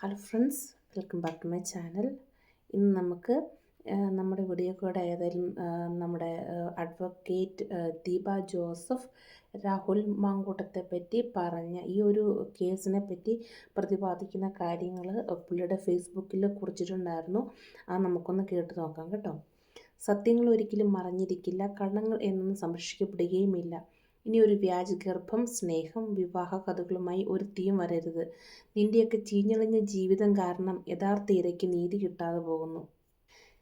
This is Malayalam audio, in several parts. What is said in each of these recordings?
Hello friends welcome back to my channel. ഇന്ന് നമുക്ക് നമ്മുടെ വീഡിയോ കൂടെ ഏതായാലും നമ്മുടെ അഡ്വക്കേറ്റ് ദീപ ജോസഫ് രാഹുൽ മാങ്കൂട്ടത്തെ പറ്റി പറഞ്ഞ ഈ ഒരു കേസിനെ പറ്റി പ്രതിപാദിക്കുന്ന കാര്യങ്ങൾ പുള്ളിയുടെ ഫേസ്ബുക്കിൽ കുറിച്ചിട്ടുണ്ടായിരുന്നു. ആ നമുക്കൊന്ന് കേട്ട് നോക്കാം കേട്ടോ. സത്യങ്ങൾ ഒരിക്കലും മറഞ്ഞിരിക്കില്ല കള്ളങ്ങൾ എന്നൊന്നും സംരക്ഷിക്കപ്പെടുകയുമില്ല. ഇനി ഒരു വ്യാജ ഗർഭം സ്നേഹം വിവാഹ കഥകളുമായി ഒരു തീം വരരുത്. നിന്റെയൊക്കെ ചീഞ്ഞളിഞ്ഞ ജീവിതം കാരണം യഥാർത്ഥ ഇരയ്ക്ക് നീതി കിട്ടാതെ പോകുന്നു.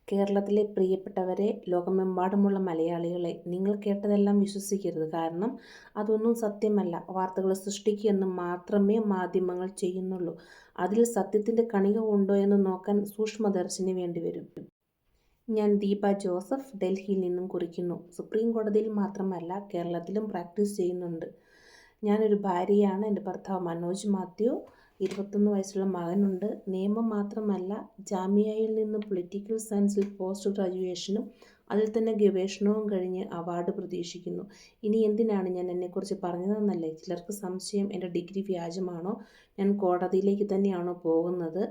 കേരളത്തിലെ പ്രിയപ്പെട്ടവരെ ലോകമെമ്പാടുമുള്ള മലയാളികളെ നിങ്ങൾ കേട്ടതെല്ലാം വിശ്വസിക്കരുത്. കാരണം അതൊന്നും സത്യമല്ല. വാർത്തകൾ സൃഷ്ടിക്കുകയെന്ന് മാത്രമേ മാധ്യമങ്ങൾ ചെയ്യുന്നുള്ളൂ. അതിൽ സത്യത്തിന്റെ കണിക ഉണ്ടോ എന്ന് നോക്കാൻ സൂക്ഷ്മദർശിനി വേണ്ടിവരും. ഞാൻ ദീപ ജോസഫ് ഡൽഹിയിൽ നിന്നും കുറിക്കുന്നു. സുപ്രീം കോടതിയിൽ മാത്രമല്ല കേരളത്തിലും പ്രാക്ടീസ് ചെയ്യുന്നുണ്ട്. ഞാനൊരു ഭാര്യയാണ്. എന്റെ ഭർത്താവ് മനോജ് മാത്യു. ഇരുപത്തൊന്ന് വയസ്സുള്ള മകനുണ്ട്. നിയമം മാത്രമല്ല ജാമ്യയിൽ നിന്ന് പൊളിറ്റിക്കൽ സയൻസിൽ പോസ്റ്റ് ഗ്രാജുവേഷനും അതിൽ തന്നെ ഗവേഷണവും കഴിഞ്ഞ് അവാർഡ് പ്രതീക്ഷിക്കുന്നു. ഇനി എന്തിനാണ് ഞാൻ എന്നെക്കുറിച്ച് പറഞ്ഞതെന്നല്ലേ? ചിലർക്ക് സംശയം എന്റെ ഡിഗ്രി വ്യാജമാണോ? ഞാൻ കോടതിയിലേക്ക് തന്നെയാണോ പോകുന്നത്?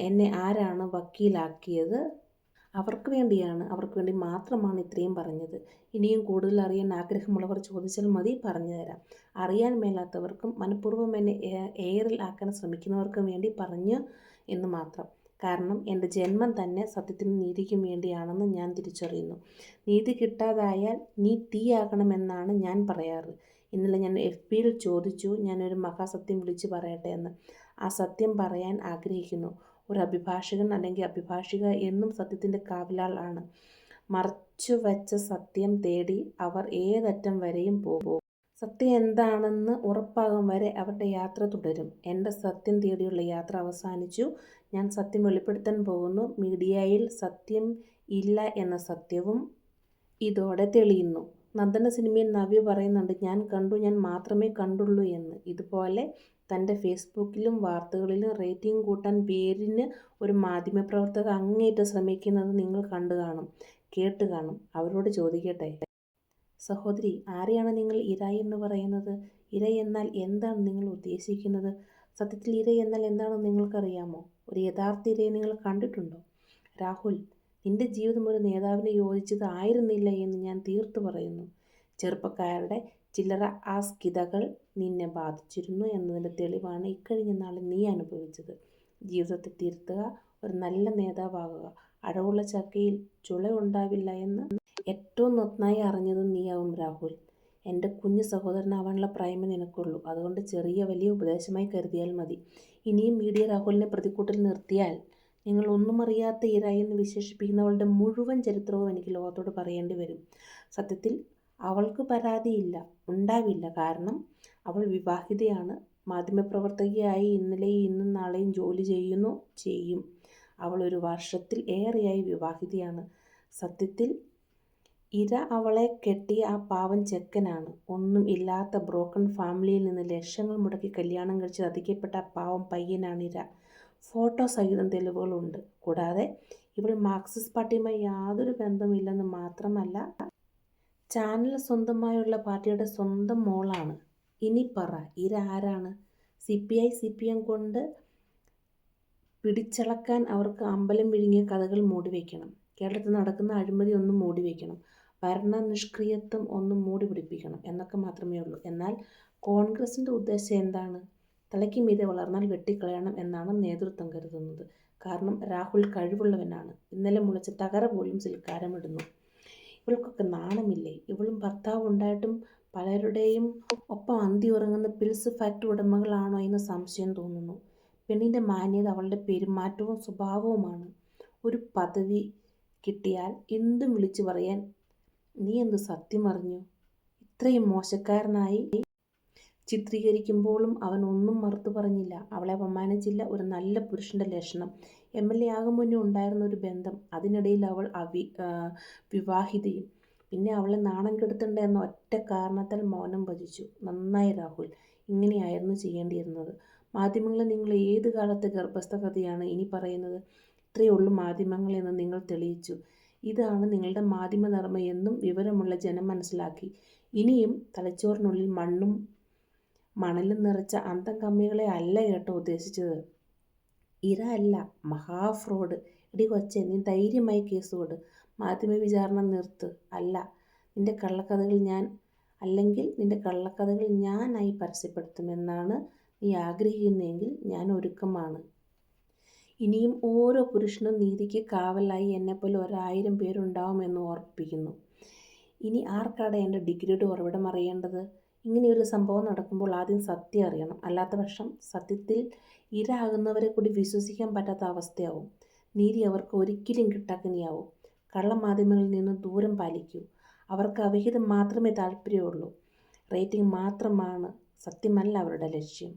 എന്നെ ആരാണ് വക്കീലാക്കിയത്? അവർക്ക് വേണ്ടിയാണ് അവർക്ക് വേണ്ടി മാത്രമാണ് ഇത്രയും പറഞ്ഞത്. ഇനിയും കൂടുതൽ അറിയാൻ ആഗ്രഹമുള്ളവർ ചോദിച്ചാൽ മതി പറഞ്ഞു തരാം. അറിയാൻ മേലാത്തവർക്കും മനഃപൂർവം എന്നെ എയറിൽ ആക്കാൻ ശ്രമിക്കുന്നവർക്കും വേണ്ടി പറഞ്ഞു എന്ന് മാത്രം. കാരണം എന്റെ ജന്മം തന്നെ സത്യത്തിനും നീതിക്കും വേണ്ടിയാണെന്ന് ഞാൻ തിരിച്ചറിയുന്നു. നീതി കിട്ടാതായാൽ നീ തീയാകണമെന്നാണ് ഞാൻ പറയാറ്. ഇന്നലെ ഞാൻ എഫ് ബിയിൽ ചോദിച്ചു ഞാനൊരു മഹാസത്യം വിളിച്ചു പറയട്ടെ എന്ന്. ആ സത്യം പറയാൻ ആഗ്രഹിക്കുന്നു. ഒരു അഭിഭാഷകൻ അല്ലെങ്കിൽ അഭിഭാഷിക എന്നും സത്യത്തിന്റെ ആണ്. മറച്ചു വച്ച സത്യം തേടി അവർ ഏതറ്റം വരെയും പോകും. സത്യം എന്താണെന്ന് ഉറപ്പാകും വരെ അവരുടെ യാത്ര തുടരും. എന്റെ സത്യം തേടിയുള്ള യാത്ര അവസാനിച്ചു. ഞാൻ സത്യം വെളിപ്പെടുത്താൻ പോകുന്നു. മീഡിയയിൽ സത്യം ഇല്ല എന്ന സത്യവും ഇതോടെ തെളിയുന്നു. നന്ദന സിനിമയിൽ നവ്യ പറയുന്നുണ്ട് ഞാൻ കണ്ടു ഞാൻ മാത്രമേ കണ്ടുള്ളൂ എന്ന്. ഇതുപോലെ തന്റെ ഫേസ്ബുക്കിലും വാർത്തകളിലും റേറ്റിംഗ് കൂട്ടാൻ പേരിന് ഒരു മാധ്യമപ്രവർത്തക അങ്ങേയറ്റം ശ്രമിക്കുന്നത് നിങ്ങൾ കണ്ടു കാണും കേട്ട് കാണും. അവരോട് ചോദിക്കട്ടെ? സഹോദരി ആരെയാണ് നിങ്ങൾ ഇര എന്ന് പറയുന്നത്? ഇര എന്നാൽ എന്താണ് നിങ്ങൾ ഉദ്ദേശിക്കുന്നത്? സത്യത്തിൽ ഇര എന്നാൽ എന്താണെന്ന് നിങ്ങൾക്കറിയാമോ? ഒരു യഥാർത്ഥ ഇരയെ നിങ്ങൾ കണ്ടിട്ടുണ്ടോ? രാഹുൽ നിന്റെ ജീവിതം ഒരു നേതാവിന് യോജിച്ചത് ആയിരുന്നില്ല എന്ന് ഞാൻ തീർത്തു പറയുന്നു. ചെറുപ്പക്കാരുടെ ചില്ലറ ആസ്കിതകൾ നിന്നെ ബാധിച്ചിരുന്നു എന്നതിന്റെ തെളിവാണ് ഇക്കഴിഞ്ഞ നാളിൽ നീ അനുഭവിച്ചത്. ജീവിതത്തെ തിരുത്തുക ഒരു നല്ല നേതാവാകുക. അടവുള്ള ചക്കയിൽ ചുള ഉണ്ടാവില്ല എന്ന് ഏറ്റവും നന്നായി അറിഞ്ഞത് നീയാവും രാഹുൽ. എന്റെ കുഞ്ഞു സഹോദരനാവാനുള്ള പ്രായമേ നിനക്കുള്ളൂ. അതുകൊണ്ട് ചെറിയ വലിയ ഉപദേശമായി കരുതിയാൽ മതി. ഇനിയും മീഡിയ രാഹുലിനെ പ്രതിക്കൂട്ടിൽ നിർത്തിയാൽ നിങ്ങൾ ഒന്നും അറിയാത്ത ഇരായി എന്ന് വിശേഷിപ്പിക്കുന്നവളുടെ മുഴുവൻ ചരിത്രവും എനിക്ക് ലോകത്തോട് പറയേണ്ടി വരും. സത്യത്തിൽ അവൾക്ക് പരാതിയില്ല ഉണ്ടാവില്ല. കാരണം അവൾ വിവാഹിതയാണ്. മാധ്യമപ്രവർത്തകയായി ഇന്നലെയും ഇന്നും നാളെയും ജോലി ചെയ്യുന്നു ചെയ്യും. അവൾ ഒരു വർഷത്തിൽ ഏറെയായി വിവാഹിതയാണ്. സത്യത്തിൽ ഇര അവളെ കെട്ടിയ ആ പാവം ചെക്കനാണ്. ഒന്നും ഇല്ലാത്ത ബ്രോക്കൺ ഫാമിലിയിൽ നിന്ന് ലക്ഷങ്ങൾ മുടക്കി കല്യാണം കഴിച്ച് അധികപ്പെട്ട പാവം പയ്യനാണ് ഇര. ഫോട്ടോ സഹിതം തെളിവുകളുണ്ട്. കൂടാതെ ഇവൾ മാർക്സിസ്റ്റ് പാർട്ടിയുമായി യാതൊരു ബന്ധമില്ലെന്ന് മാത്രമല്ല ചാനൽ സ്വന്തമായുള്ള പാർട്ടിയുടെ സ്വന്തം മോളാണ്. ഇനി പറ ഇരാരാണ്? C P I C P M കൊണ്ട് പിടിച്ചളക്കാൻ അവർക്ക് അമ്പലം വിഴുങ്ങിയ കഥകൾ മൂടിവെക്കണം കേരളത്തിൽ നടക്കുന്ന അഴിമതി ഒന്നും മൂടിവെക്കണം ഭരണ നിഷ്ക്രിയത്വം ഒന്ന് മൂടി പിടിപ്പിക്കണം എന്നൊക്കെ മാത്രമേ ഉള്ളൂ. എന്നാൽ കോൺഗ്രസിന്റെ ഉദ്ദേശം എന്താണ്? തലയ്ക്ക് മീതെ വളർന്നാൽ വെട്ടിക്കളയണം എന്നാണ് നേതൃത്വം കരുതുന്നത്. കാരണം രാഹുൽ കഴിവുള്ളവനാണ്. ഇന്നലെ മുളച്ച തകര പോലും സിൽക്കാരമിടുന്നു. ഇവൾക്കൊക്കെ നാണമില്ലേ? ഇവളും ഭർത്താവ് ഉണ്ടായിട്ടും പലരുടെയും ഒപ്പം അന്തി ഉറങ്ങുന്ന പിൽസ് ഫാക്ടറി ഉടമകളാണോ എന്ന് സംശയം തോന്നുന്നു. പെണ്ണിന്റെ മാന്യത അവളുടെ പെരുമാറ്റവും സ്വഭാവവുമാണ്. ഒരു പദവി കിട്ടിയാൽ എന്തും വിളിച്ചു പറയാൻ നീ എന്ത് സത്യം അറിഞ്ഞു? ഇത്രയും മോശക്കാരനായി ചിത്രീകരിക്കുമ്പോഴും അവൻ ഒന്നും മറുത്തു പറഞ്ഞില്ല. അവളെ അപമാനിച്ചില്ല. ഒരു നല്ല പുരുഷന്റെ ലക്ഷണം. എം എൽ എ ആകും മുന്നേ ഉണ്ടായിരുന്ന ഒരു ബന്ധം. അതിനിടയിൽ അവൾ അവി വിവാഹിതയും. പിന്നെ അവളെ നാണം കെടുത്തണ്ട എന്ന ഒറ്റ കാരണത്താൽ മൗനം ഭജിച്ചു. നന്നായി രാഹുൽ ഇങ്ങനെയായിരുന്നു ചെയ്യേണ്ടിയിരുന്നത്. മാധ്യമങ്ങളെ നിങ്ങൾ ഏത് കാലത്തെ ഗർഭസ്ഥ കഥയാണ് ഇനി പറയുന്നത്? ഇത്രയേ ഉള്ളൂ മാധ്യമങ്ങൾ എന്ന് നിങ്ങൾ തെളിയിച്ചു. ഇതാണ് നിങ്ങളുടെ മാധ്യമധർമ്മ എന്നും വിവരമുള്ള ജനം മനസ്സിലാക്കി. ഇനിയും തലച്ചോറിനുള്ളിൽ മണ്ണും മണലും നിറച്ച അന്തം കമ്മികളെ അല്ല കേട്ടോ ഉദ്ദേശിച്ചത്. ഇര അല്ല മഹാഫ്രോഡ്. ഇടി കൊച്ചെ നീ ധൈര്യമായി കേസ് കൊട്. മാധ്യമ വിചാരണ നിർത്ത്. അല്ല നിന്റെ കള്ളക്കഥകൾ ഞാൻ അല്ലെങ്കിൽ നിന്റെ കള്ളക്കഥകൾ ഞാനായി പരസ്യപ്പെടുത്തുമെന്നാണ് നീ ആഗ്രഹിക്കുന്നതെങ്കിൽ ഞാൻ ഒരുക്കമാണ്. ഇനിയും ഓരോ പുരുഷനും നീതിക്ക് കാവലായി എന്നെപ്പോലെ ഒരായിരം പേരുണ്ടാവുമെന്ന് ഓർപ്പിക്കുന്നു. ഇനി ആർക്കാണ് എന്റെ ഡിഗ്രിയുടെ ഉറവിടം അറിയേണ്ടത്? ഇങ്ങനെയൊരു സംഭവം നടക്കുമ്പോൾ ആദ്യം സത്യം അറിയണം. അല്ലാത്ത പക്ഷം സത്യത്തിൽ ഇരാകുന്നവരെ കൂടി വിശ്വസിക്കാൻ പറ്റാത്ത അവസ്ഥയാവും. നീതി അവർക്ക് ഒരിക്കലും കിട്ടാക്കനിയാവും. കള്ളമാധ്യമങ്ങളിൽ നിന്ന് ദൂരം പാലിക്കൂ. അവർക്ക് അവിഹിതം മാത്രമേ താല്പര്യമുള്ളൂ. റേറ്റിംഗ് മാത്രമാണ് സത്യമല്ല അവരുടെ ലക്ഷ്യം.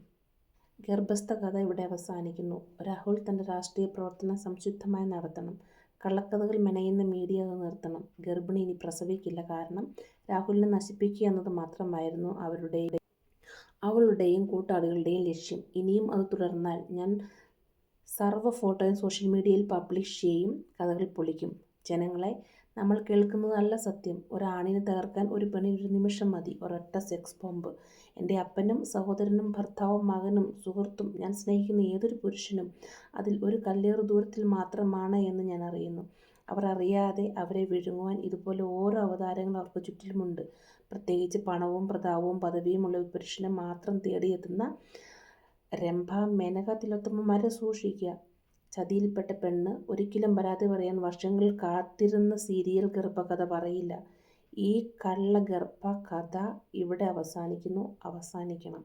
ഗർഭസ്ഥ കഥ ഇവിടെ അവസാനിക്കുന്നു. രാഹുൽ തന്റെ രാഷ്ട്രീയ പ്രവർത്തനം സംശുദ്ധമായി നടത്തണം. കള്ളക്കഥകൾ മെനയുന്ന മീഡിയ അത് നിർത്തണം. ഗർഭിണി ഇനി പ്രസവിക്കില്ല. കാരണം രാഹുലിനെ നശിപ്പിക്കുക എന്നത് മാത്രമായിരുന്നു അവരുടെ അവളുടെയും കൂട്ടാളികളുടെയും ലക്ഷ്യം. ഇനിയും അത് തുടർന്നാൽ ഞാൻ സർവ ഫോട്ടോയും സോഷ്യൽ മീഡിയയിൽ പബ്ലിഷ് ചെയ്യും കഥകൾ പൊളിക്കും. ജനങ്ങളെ നമ്മൾ കേൾക്കുന്നതല്ല സത്യം. ഒരാണിനെ തകർക്കാൻ ഒരു പെണ്ണിന് ഒരു നിമിഷം മതി. ഒരൊറ്റ സെക്സ് ബോംബ്. എന്റെ അപ്പനും സഹോദരനും ഭർത്താവും മകനും സുഹൃത്തും ഞാൻ സ്നേഹിക്കുന്ന ഏതൊരു പുരുഷനും അതിൽ ഒരു കല്ലേറു ദൂരത്തിൽ മാത്രമാണ് എന്ന് ഞാൻ അറിയുന്നു. അവർ അറിയാതെ അവരെ വിഴുങ്ങുവാൻ ഇതുപോലെ ഓരോ അവതാരങ്ങൾ അവർക്ക് ചുറ്റിലുമുണ്ട്. പ്രത്യേകിച്ച് പണവും പ്രതാപവും പദവിയുമുള്ള ഒരു പുരുഷനെ മാത്രം തേടിയെത്തുന്ന രംഭ മേനക തിലോത്തമ്മമാരെ സൂക്ഷിക്കുക. ചതിയിൽപ്പെട്ട പെണ്ണ് ഒരിക്കലും പരാതി പറയാൻ വർഷങ്ങൾ കാത്തിരുന്ന സീരിയൽ ഗർഭകഥ പറയില്ല. ഈ കള്ള കഥ ഇവിടെ അവസാനിക്കുന്നു. അവസാനിക്കണം.